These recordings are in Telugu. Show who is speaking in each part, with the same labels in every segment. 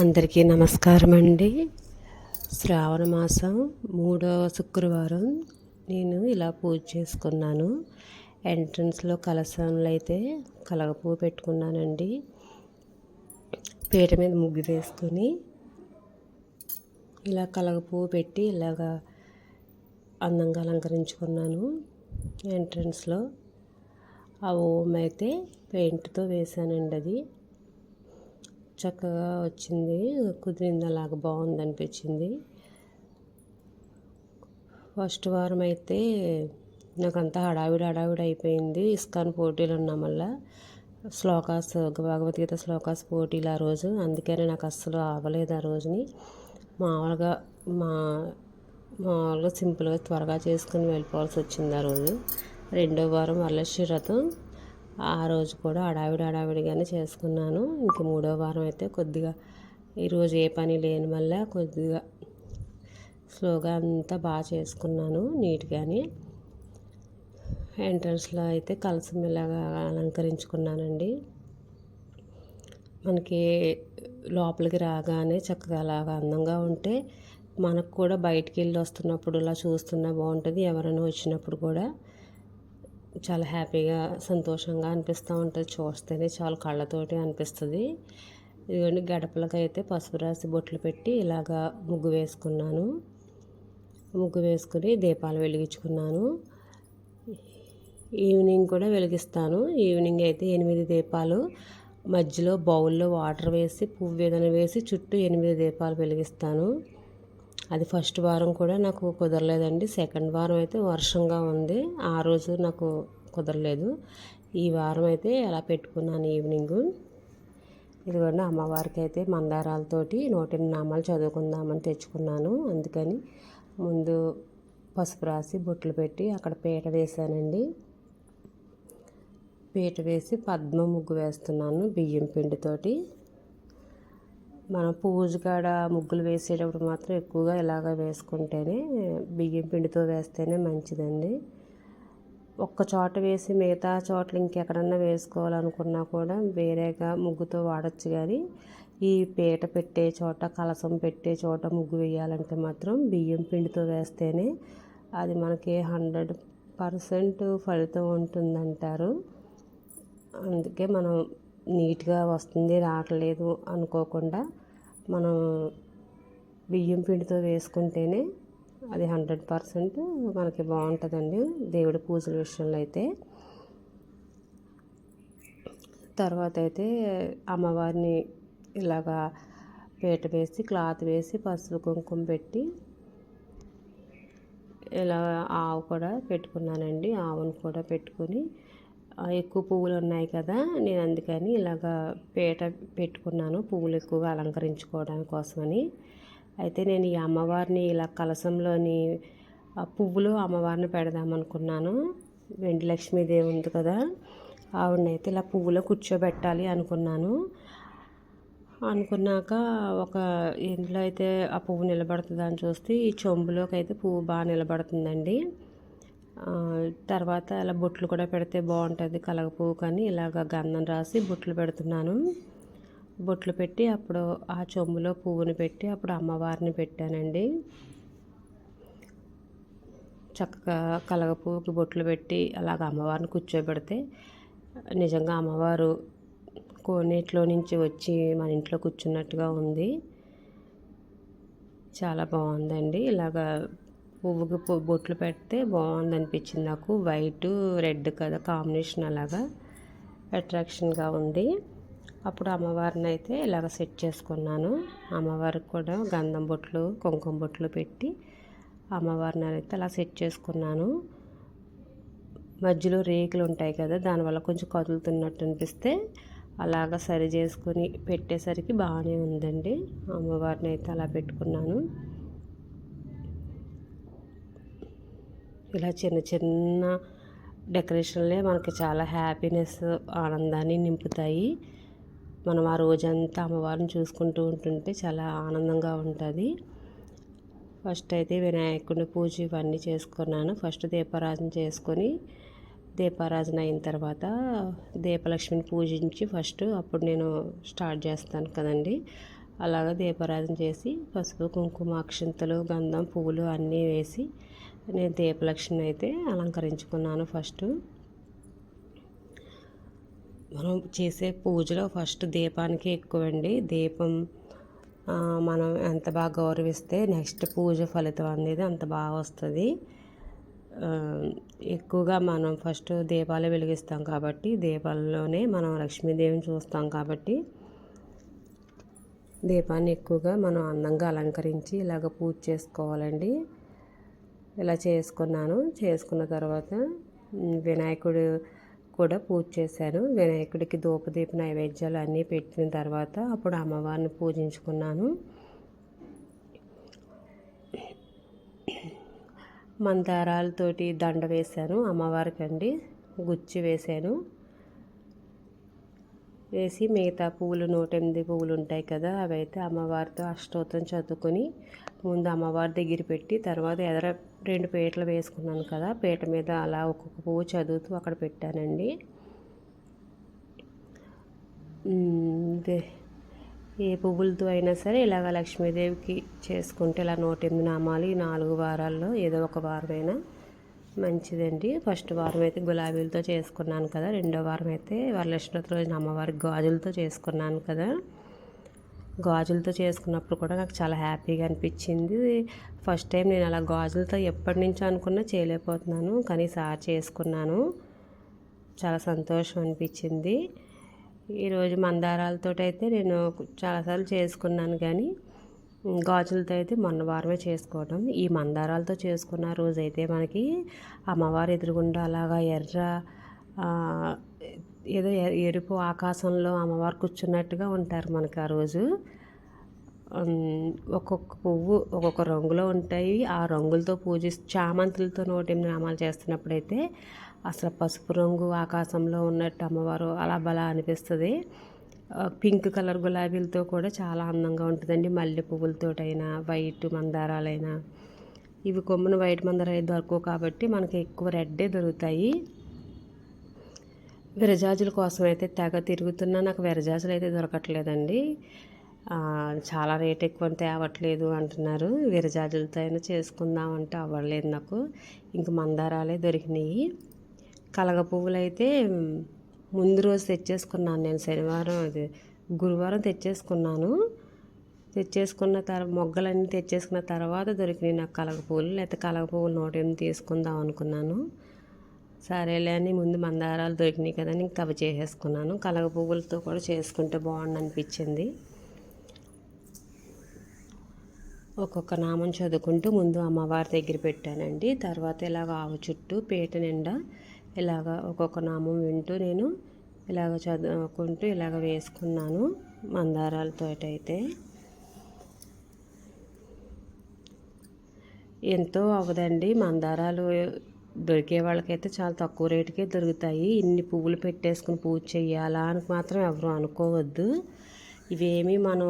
Speaker 1: అందరికీ నమస్కారం అండి శ్రావణ మాసం మూడవ శుక్రవారం. నేను ఇలా పూజ చేసుకున్నాను. ఎంట్రన్స్లో కలశంలో అయితే కలగపువ్వు పెట్టుకున్నానండి. పీట మీద ముగ్గు వేసుకొని ఇలా కలగపువ్వు పెట్టి ఇలాగా అందంగా అలంకరించుకున్నాను ఎంట్రన్స్లో. ఆ ఓం అయితే పెయింట్తో వేసానండి అది చక్కగా వచ్చింది. కుదిరింది అలాగ బాగుంది అనిపించింది ఫస్ట్ వారం అయితే నాకు అంతా హడావిడి హడావిడి అయిపోయింది. ఇస్కాన్ పోటీలు ఉన్నాం వల్ల శ్లోకాస్ భగవద్గీత శ్లోకాస్ పోటీలు ఆ రోజు. అందుకని నాకు అస్సలు అవ్వలేదు ఆ రోజుని. మామూలుగా మా మామూలుగా సింపుల్గా త్వరగా చేసుకుని వెళ్ళిపోవాల్సి వచ్చింది ఆ రోజు. రెండో వారం వరలక్ష్మి ఆ రోజు కూడా అడావిడి హడావిడిగానే చేసుకున్నాను. ఇంక మూడో వారం అయితే కొద్దిగా ఈరోజు ఏ పని లేని వల్ల కొద్దిగా స్లోగా అంతా బాగా చేసుకున్నాను నీట్గాని. ఎంట్రన్స్లో అయితే కలసం ఇలాగా అలంకరించుకున్నానండి. మనకి లోపలికి రాగానే చక్కగా అలాగా అందంగా ఉంటే మనకు కూడా బయటికి వెళ్ళి వస్తున్నప్పుడు ఇలా చూస్తున్నా బాగుంటుంది. ఎవరైనా వచ్చినప్పుడు కూడా చాలా హ్యాపీగా సంతోషంగా అనిపిస్తూ ఉంటుంది. చూస్తేనే చాలా కళ్ళతోటి అనిపిస్తుంది. ఇదిగోండి గడపలకైతే అయితే పసుపు రాసి బొట్లు పెట్టి ఇలాగా ముగ్గు వేసుకున్నాను. ముగ్గు వేసుకుని దీపాలు వెలిగించుకున్నాను. ఈవినింగ్ కూడా వెలిగిస్తాను. ఈవినింగ్ అయితే ఎనిమిది దీపాలు. మధ్యలో బౌల్లో వాటర్ వేసి పువ్వు ఏదైనా వేసి చుట్టూ ఎనిమిది దీపాలు వెలిగిస్తాను. అది ఫస్ట్ వారం కూడా నాకు కుదరలేదండి. సెకండ్ వారం అయితే వర్షంగా ఉంది. ఆ రోజు నాకు కుదరలేదు. ఈ వారం అయితే ఎలా పెట్టుకున్నాను ఈవినింగ్. ఇదిగోండి అమ్మవారికి అయితే మందారాలతోటి నూట నామాలు చదువుకుందామని తెచ్చుకున్నాను. అందుకని ముందు పసుపు రాసి బొట్లు పెట్టి అక్కడ పీట వేసానండి పీట వేసి పద్మ ముగ్గు వేస్తున్నాను బియ్యం పిండితోటి. మనం పూజ కాడ ముగ్గులు వేసేటప్పుడు మాత్రం ఎక్కువగా ఇలాగ వేసుకుంటేనే బియ్యం పిండితో వేస్తేనే మంచిదండి. ఒక్క చోట వేసి మిగతా చోట్ల ఇంకెక్కడన్నా వేసుకోవాలనుకున్నా కూడా వేరేగా ముగ్గుతో వాడచ్చు కానీ ఈ పీట పెట్టే చోట కలసం పెట్టే చోట ముగ్గు వేయాలంటే మాత్రం బియ్యం పిండితో వేస్తేనే అది మనకి హండ్రెడ్ పర్సెంట్ ఫలితం ఉంటుందంటారు. అందుకే మనం నీట్గా వస్తుంది రావట్లేదు అనుకోకుండా మనం బియ్యం పిండితో వేసుకుంటేనే అది హండ్రెడ్ పర్సెంట్ మనకి బాగుంటుందండి దేవుడి పూజల విషయంలో అయితే. తర్వాత అయితే అమ్మవారిని ఇలాగా పీట వేసి క్లాత్ వేసి పసుపు కుంకుమ పెట్టి ఇలా ఆవు కూడా పెట్టుకున్నానండి. ఆవును కూడా పెట్టుకొని ఎక్కువ పువ్వులు ఉన్నాయి కదా నేను అందుకని ఇలాగా పీట పెట్టుకున్నాను పువ్వులు ఎక్కువగా అలంకరించుకోవడానికి కోసమని. అయితే నేను ఈ అమ్మవారిని ఇలా కలసంలోని పువ్వులు అమ్మవారిని పెడదామనుకున్నాను వెండి లక్ష్మీదేవి ఉంది కదా ఆవిడనైతే ఇలా పువ్వులో కూర్చోబెట్టాలి అనుకున్నాను. అనుకున్నాక ఒక ఇంట్లో అయితే ఆ పువ్వు నిలబడుతుందని చూస్తే ఈ చెంబులోకి అయితే పువ్వు బాగా నిలబడుతుందండి. తర్వాత అలా బొట్లు కూడా పెడితే బాగుంటుంది. కలగ పువ్వు కానీ ఇలాగ గంధం రాసి బొట్లు పెడుతున్నాను. బొట్లు పెట్టి అప్పుడు ఆ చెంబులో పువ్వుని పెట్టి అప్పుడు అమ్మవారిని పెట్టానండి. చక్కగా కలగ పువ్వుకి బొట్లు పెట్టి అలాగ అమ్మవారిని కూర్చోబెడితే నిజంగా అమ్మవారు కోనేట్లో నుంచి వచ్చి మన ఇంట్లో కూర్చున్నట్టుగా ఉంది. చాలా బాగుందండి. ఇలాగా పువ్వుకి బొట్లు పెడితే బాగుంది అనిపించింది నాకు. వైట్ రెడ్ కదా కాంబినేషన్ అలాగా అట్రాక్షన్గా ఉంది. అప్పుడు అమ్మవారిని అయితే ఇలాగ సెట్ చేసుకున్నాను. అమ్మవారికి కూడా గంధం బొట్లు కుంకుమ బొట్లు పెట్టి అమ్మవారిని అయితే అలా సెట్ చేసుకున్నాను. మధ్యలో రేకులు ఉంటాయి కదా దానివల్ల కొంచెం కదులుతున్నట్టు అనిపిస్తే అలాగ సరి చేసుకుని పెట్టేసరికి బాగానే ఉందండి. అమ్మవారిని అయితే అలా పెట్టుకున్నాను. ఇలా చిన్న చిన్న డెకరేషన్లే మనకి చాలా హ్యాపీనెస్ ఆనందాన్ని నింపుతాయి. మనం ఆ రోజంతా అమ్మవారిని చూసుకుంటూ ఉంటుంటే చాలా ఆనందంగా ఉంటుంది. ఫస్ట్ అయితే వినాయకుడి పూజ ఇవన్నీ చేసుకున్నాను. ఫస్ట్ దీపారాధన చేసుకొని దీపారాధన అయిన తర్వాత దీపలక్ష్మిని పూజించి ఫస్ట్ అప్పుడు నేను స్టార్ట్ చేస్తాను కదండి. అలాగ దీపారాధన చేసి పసుపు కుంకుమ అక్షంతలు గంధం పువ్వులు అన్నీ వేసి నేను దీపలక్ష్మి అయితే అలంకరించుకున్నాను ఫస్ట్. మనం చేసే పూజలో ఫస్ట్ దీపానికి ఎక్కువండి. దీపం మనం ఎంత బాగా గౌరవిస్తే నెక్స్ట్ పూజ ఫలితం అనేది అంత బాగా వస్తుంది. ఎక్కువగా మనం ఫస్ట్ దీపాలు వెలిగిస్తాం కాబట్టి దీపాల్లోనే మనం లక్ష్మీదేవిని చూస్తాం కాబట్టి దీపాన్ని ఎక్కువగా మనం అందంగా అలంకరించి ఇలాగ పూజ చేసుకోవాలండి. ఇలా చేసుకున్నాను. చేసుకున్న తర్వాత వినాయకుడు కూడా పూజ చేశాను. వినాయకుడికి ధూపదీప నైవేద్యాలు అన్నీ పెట్టిన తర్వాత అప్పుడు అమ్మవారిని పూజించుకున్నాను. మందారాలతోటి దండ వేశాను అమ్మవారికి అండి గుచ్చి వేశాను. వేసి మిగతా పువ్వులు నూట ఎనిమిది పువ్వులు ఉంటాయి కదా అవైతే అమ్మవారితో అష్టోత్తం చదువుకొని ముందు అమ్మవారి దగ్గర పెట్టి తర్వాత ఎదర రెండు పీటలు వేసుకున్నాను కదా పీట మీద అలా ఒక్కొక్క పువ్వు చదువుతూ అక్కడ పెట్టానండి. ఏ పువ్వులతో అయినా సరే ఇలాగ లక్ష్మీదేవికి చేసుకుంటే ఇలా నూట ఎనిమిది నామాలు ఈ నాలుగు వారాల్లో ఏదో ఒక వారమైనా మంచిదండి. ఫస్ట్ వారం అయితే గులాబీలతో చేసుకున్నాను కదా రెండో వారం అయితే వరలక్ష్మి రోజున అమ్మవారికి గాజులతో చేసుకున్నాను కదా. గాజులతో చేసుకున్నప్పుడు కూడా నాకు చాలా హ్యాపీగా అనిపించింది. ఫస్ట్ టైం నేను అలా గాజులతో ఎప్పటి నుంచో అనుకున్నా చేయలేకపోతున్నాను కానీ సార్ చేసుకున్నాను. చాలా సంతోషం అనిపించింది. ఈరోజు మందారాలతో అయితే నేను చాలాసార్లు చేసుకున్నాను కానీ గాజులతో అయితే మొన్న వారమే చేసుకోవడం. ఈ మందారాలతో చేసుకున్న రోజైతే మనకి అమ్మవారి ఎదురుగుండా అలాగా ఎర్ర ఏదో ఎరుపు ఆకాశంలో అమ్మవారు కూర్చున్నట్టుగా ఉంటారు మనకి ఆ రోజు. ఒక్కొక్క పువ్వు ఒక్కొక్క రంగులో ఉంటాయి. ఆ రంగులతో పూజిస్తూ చామంతులతో నూట నామాలు చేస్తున్నప్పుడైతే అసలు పసుపు రంగు ఆకాశంలో ఉన్నట్టు అమ్మవారు అలా బలా అనిపిస్తుంది. పింక్ కలర్ గులాబీలతో కూడా చాలా అందంగా ఉంటుందండి. మల్లె పువ్వులతోటైనా వైట్ మందారాలైనా. ఇవి కొమ్మున వైట్ మందారాలు దొరకవు కాబట్టి మనకి ఎక్కువ రెడ్డే దొరుకుతాయి. విరజాజుల కోసం అయితే తెగ తిరుగుతున్నా. నాకు విరజాజులు అయితే దొరకట్లేదండి. చాలా రేట్ ఎక్కువ తేవట్లేదు అంటున్నారు. విరజాజులతో అయినా చేసుకుందామంటే అవ్వలేదు నాకు. ఇంక మందారాలే దొరికినాయి. కలగ పువ్వులు అయితే ముందు రోజు తెచ్చేసుకున్నాను నేను. శనివారం అది గురువారం తెచ్చేసుకున్నాను. తెచ్చేసుకున్న తర్వాత మొగ్గలన్నీ తెచ్చేసుకున్న తర్వాత దొరికినాయి నాకు కలగ పువ్వులు. లేకపోతే కలగ పువ్వులు నూట తీసుకుందాం అనుకున్నాను. సరేలే అని ముందు మందారాలు దొరికినాయి కదా ఇంక అవి చేసేసుకున్నాను. కలగ పువ్వులతో కూడా చేసుకుంటే బాగుండు అనిపించింది ఒక్కొక్క నామం చదువుకుంటూ ముందు అమ్మవారి దగ్గర పెట్టానండి. తర్వాత ఇలాగ ఆవు చుట్టూ పీట నిండా ఇలాగ ఒక్కొక్క నామం వింటూ నేను ఇలాగ చదువుకుంటూ ఇలాగ వేసుకున్నాను మందారాలతో అయితే. ఎంతో అవ్వదండి మందారాలు దొరికే వాళ్ళకైతే చాలా తక్కువ రేటుకే దొరుకుతాయి. ఇన్ని పువ్వులు పెట్టేసుకుని పూజ చేయాలా అని మాత్రం ఎవరు అనుకోవద్దు. ఇవేమీ మనం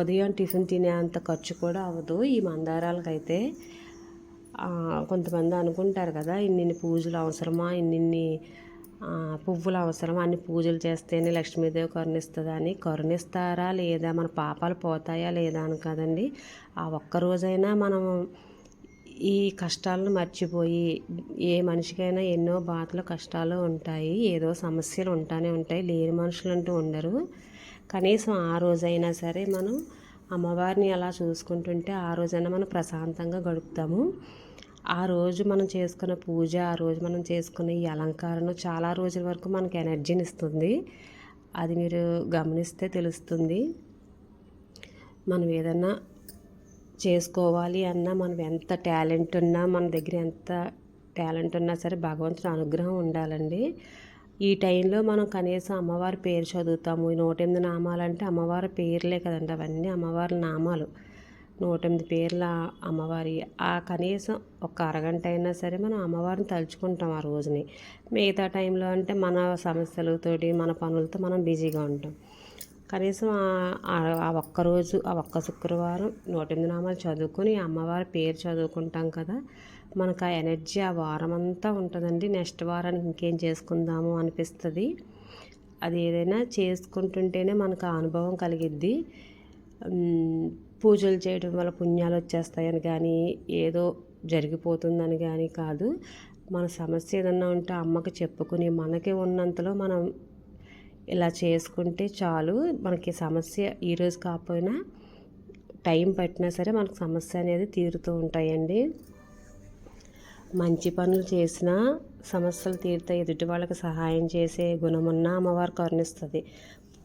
Speaker 1: ఉదయం టిఫిన్ తినే అంత ఖర్చు కూడా అవ్వదు. ఈ మందారాలకైతే కొంతమంది అనుకుంటారు కదా ఇన్ని పూజలు అవసరమా ఇన్ని పువ్వులు అవసరమా అన్ని పూజలు చేస్తేనే లక్ష్మీదేవి కరుణిస్తుందని. కరుణిస్తారా లేదా మన పాపాలు పోతాయా లేదా అని కదండి. ఆ ఒక్క రోజైనా మనం ఈ కష్టాలను మర్చిపోయి ఏ మనిషికైనా ఎన్నో బాధలు కష్టాలు ఉంటాయి. ఏదో సమస్యలు ఉంటానే ఉంటాయి. లేని మనుషులు అంటూ ఉండరు. కనీసం ఆ రోజైనా సరే మనం అమ్మవారిని అలా చూసుకుంటుంటే ఆ రోజైనా మనం ప్రశాంతంగా గడుపుతాము. ఆ రోజు మనం చేసుకున్న పూజ ఆ రోజు మనం చేసుకున్న ఈ అలంకారం చాలా రోజుల వరకు మనకి ఎనర్జీని ఇస్తుంది అది మీరు గమనిస్తే తెలుస్తుంది. మనం ఏదన్నా చేసుకోవాలి అన్నా మనం ఎంత టాలెంట్ ఉన్నా మన దగ్గర ఎంత టాలెంట్ ఉన్నా సరే భగవంతుని అనుగ్రహం ఉండాలండి. ఈ టైంలో మనం కనీసం అమ్మవారి పేరు చదువుతాము. ఈ నూట ఎనిమిది నామాలంటే అమ్మవారి పేర్లే కదండి అవన్నీ అమ్మవారి నామాలు. నూట ఎనిమిది పేర్ల అమ్మవారి. ఆ కనీసం ఒక అరగంట అయినా సరే మనం అమ్మవారిని తలుచుకుంటాం ఆ రోజుని. మిగతా టైంలో అంటే మన సమస్యలతోటి మన పనులతో మనం బిజీగా ఉంటాం. కనీసం ఆ ఒక్కరోజు ఆ ఒక్క శుక్రవారం నూట ఎనిమిది నామాలు చదువుకొని అమ్మవారి పేరు చదువుకుంటాం కదా. మనకు ఆ ఎనర్జీ ఆ వారం అంతా ఉంటుందండి. నెక్స్ట్ వారానికి ఇంకేం చేసుకుందాము అనిపిస్తుంది. అది ఏదైనా చేసుకుంటుంటేనే మనకు ఆ అనుభవం కలిగిద్ది. పూజలు చేయడం వల్ల పుణ్యాలు వచ్చేస్తాయని కానీ ఏదో జరిగిపోతుందని కానీ కాదు. మన సమస్య ఏదన్నా ఉంటే అమ్మకి చెప్పుకుని మనకి ఉన్నంతలో మనం ఇలా చేసుకుంటే చాలు. మనకి సమస్య ఈరోజు కాకపోయినా టైం పట్టినా సరే మనకు సమస్య అనేది తీరుతూ ఉంటాయండి. మంచి పనులు చేసినా సమస్యలు తీరుతాయి. ఎదుటి వాళ్ళకి సహాయం చేసే గుణమున్న అమ్మవారు కరుణిస్తుంది.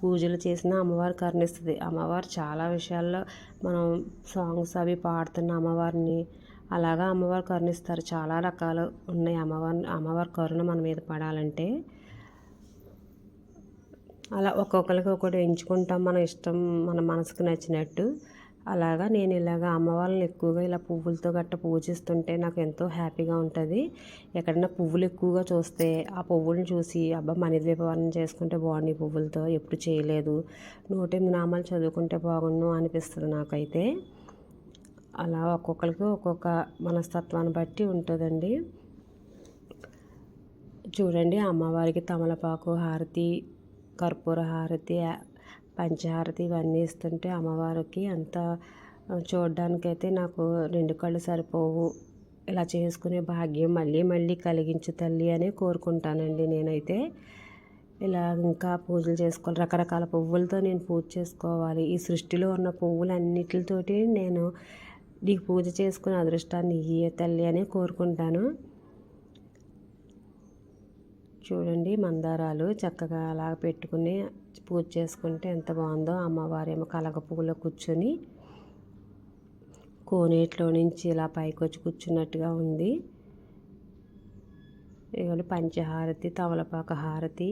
Speaker 1: పూజలు చేసిన అమ్మవారు కరుణిస్తుంది. అమ్మవారు చాలా విషయాల్లో మనం సాంగ్స్ అవి పాడుతున్న అమ్మవారిని అలాగా అమ్మవారు కరుణిస్తారు. చాలా రకాలు ఉన్నాయి. అమ్మవారిని అమ్మవారి కరుణ మన మీద పడాలంటే అలా ఒక్కొక్కరికి ఒకటి ఎంచుకుంటాం. మన ఇష్టం మన మనసుకు నచ్చినట్టు. అలాగా నేను ఇలాగ అమ్మవాళ్ళని ఎక్కువగా ఇలా పువ్వులతో గట్ట పూజిస్తుంటే నాకు ఎంతో హ్యాపీగా ఉంటుంది. ఎక్కడైనా పువ్వులు ఎక్కువగా చూస్తే ఆ పువ్వులను చూసి అబ్బా మనీ దీపావళిని చేసుకుంటే బాగుంది పువ్వులతో ఎప్పుడు చేయలేదు. నూటెనిమిది నామాలు చదువుకుంటే బాగుండు అనిపిస్తుంది నాకైతే. అలా ఒక్కొక్కరికి ఒక్కొక్క మనస్తత్వాన్ని బట్టి ఉంటుందండి. చూడండి అమ్మవారికి తమలపాకు హారతి కర్పూర హారతి పంచహారతి ఇవన్నీ ఇస్తుంటే అమ్మవారికి అంత చూడడానికైతే నాకు రెండు కళ్ళు సరిపోవు. ఇలా చేసుకునే భాగ్యం మళ్ళీ మళ్ళీ కలిగించు తల్లి అని కోరుకుంటానండి నేనైతే. ఇలా ఇంకా పూజలు చేసుకోవాలి. రకరకాల పువ్వులతో నేను పూజ చేసుకోవాలి. ఈ సృష్టిలో ఉన్న పువ్వులన్నిటితోటి నేను నీకు పూజ చేసుకునే అదృష్టాన్ని ఇయ్యే తల్లి అని కోరుకుంటాను. చూడండి మందారాలు చక్కగా అలా పెట్టుకుని పూజ చేసుకుంటే ఎంత బాగుందో అమ్మవారేమో కలగ పువ్వులో కూర్చొని కోనేట్లో నుంచి ఇలా పైకి వచ్చి కూర్చున్నట్టుగా ఉంది. ఇవాళ పంచహారతి తమలపాక హారతి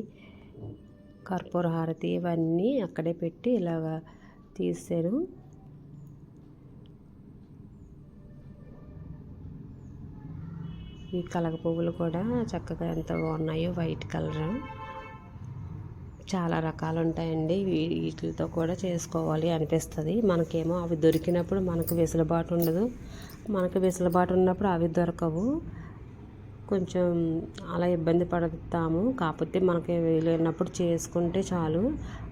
Speaker 1: కర్పూర హారతి ఇవన్నీ అక్కడే పెట్టి ఇలాగ తీసారు ఈ కలగ పువ్వులు కూడా చక్కగా ఎంత బాగున్నాయో వైట్ కలర్. చాలా రకాలు ఉంటాయండి. వీటితో కూడా చేసుకోవాలి అనిపిస్తుంది. మనకేమో అవి దొరికినప్పుడు మనకు వెసులుబాటు ఉండదు. మనకు వెసులుబాటు ఉన్నప్పుడు అవి దొరకవు. కొంచెం అలా ఇబ్బంది పడతాము. కాకపోతే మనకి వీలైనప్పుడు చేసుకుంటే చాలు.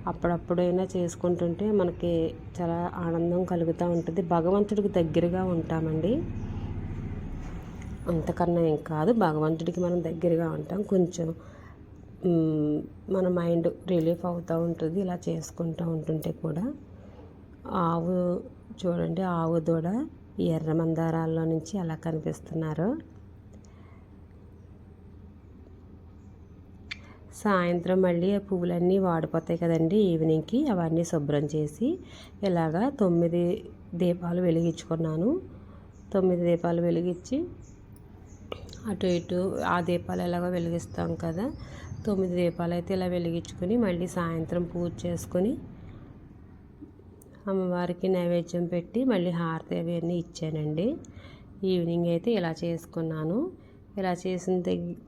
Speaker 1: అప్పుడప్పుడైనా చేసుకుంటుంటే మనకి చాలా ఆనందం కలుగుతూ ఉంటుంది. భగవంతుడికి దగ్గరగా ఉంటామండి. అంతకన్నా ఏం కాదు. భగవంతుడికి మనం దగ్గరగా ఉంటాం. కొంచెం మన మైండ్ రిలీఫ్ అవుతూ ఉంటుంది. ఇలా చేసుకుంటూ ఉంటుంటే కూడా ఆవు చూడండి ఆవు దూడ ఈ ఎర్ర మందారాల్లో నుంచి ఎలా కనిపిస్తున్నారు. సాయంత్రం మళ్ళీ ఆ పువ్వులన్నీ వాడిపోతాయి కదండి ఈవినింగ్కి. అవన్నీ శుభ్రం చేసి ఇలాగా తొమ్మిది దీపాలు వెలిగించుకున్నాను. తొమ్మిది దీపాలు వెలిగించి అటు ఇటు ఆ దీపాలు ఎలాగో వెలిగిస్తాం కదా. తొమ్మిది దీపాలు అయితే ఇలా వెలిగించుకొని మళ్ళీ సాయంత్రం పూజ చేసుకొని అమ్మవారికి నైవేద్యం పెట్టి మళ్ళీ హారతి అవన్నీ ఇచ్చానండి. ఈవినింగ్ అయితే ఇలా చేసుకున్నాను. ఇలా చేసిన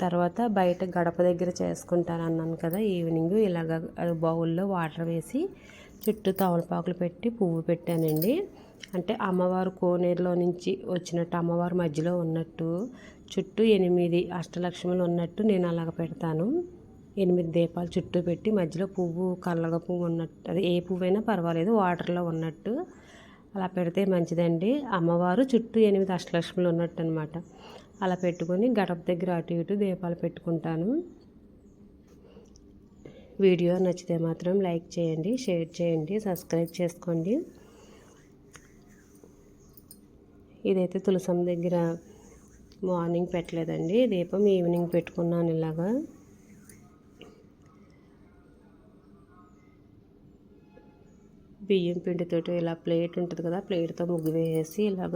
Speaker 1: తర్వాత బయట గడప దగ్గర చేసుకుంటాను అన్నాను కదా ఈవినింగ్. ఇలాగ బౌల్లో వాటర్ వేసి చుట్టూ తమలపాకులు పెట్టి పువ్వు పెట్టానండి. అంటే అమ్మవారు కోనేరులో నుంచి వచ్చినట్టు అమ్మవారు మధ్యలో ఉన్నట్టు చుట్టూ ఎనిమిది అష్టలక్ష్ములు ఉన్నట్టు నేను అలాగ పెడతాను. ఎనిమిది దీపాలు చుట్టూ పెట్టి మధ్యలో పువ్వు కల్లగ పువ్వు ఉన్నట్టు అది ఏ పువ్వు అయినా పర్వాలేదు వాటర్లో ఉన్నట్టు అలా పెడితే మంచిదండి. అమ్మవారు చుట్టూ ఎనిమిది అష్టలక్ష్ములు ఉన్నట్టు అనమాట అలా పెట్టుకొని గడప దగ్గర అటు ఇటు దీపాలు పెట్టుకుంటాను. వీడియో నచ్చితే మాత్రం లైక్ చేయండి షేర్ చేయండి సబ్స్క్రైబ్ చేసుకోండి. ఇదైతే తులసం దగ్గర మార్నింగ్ పెట్టలేదండి. దీపం ఈవినింగ్ పెట్టుకున్నాను ఇలాగా. బియ్యం పిండితోటి ఇలా ప్లేట్ ఉంటుంది కదా ప్లేట్తో ముగ్గు వేసేసి ఇలాగ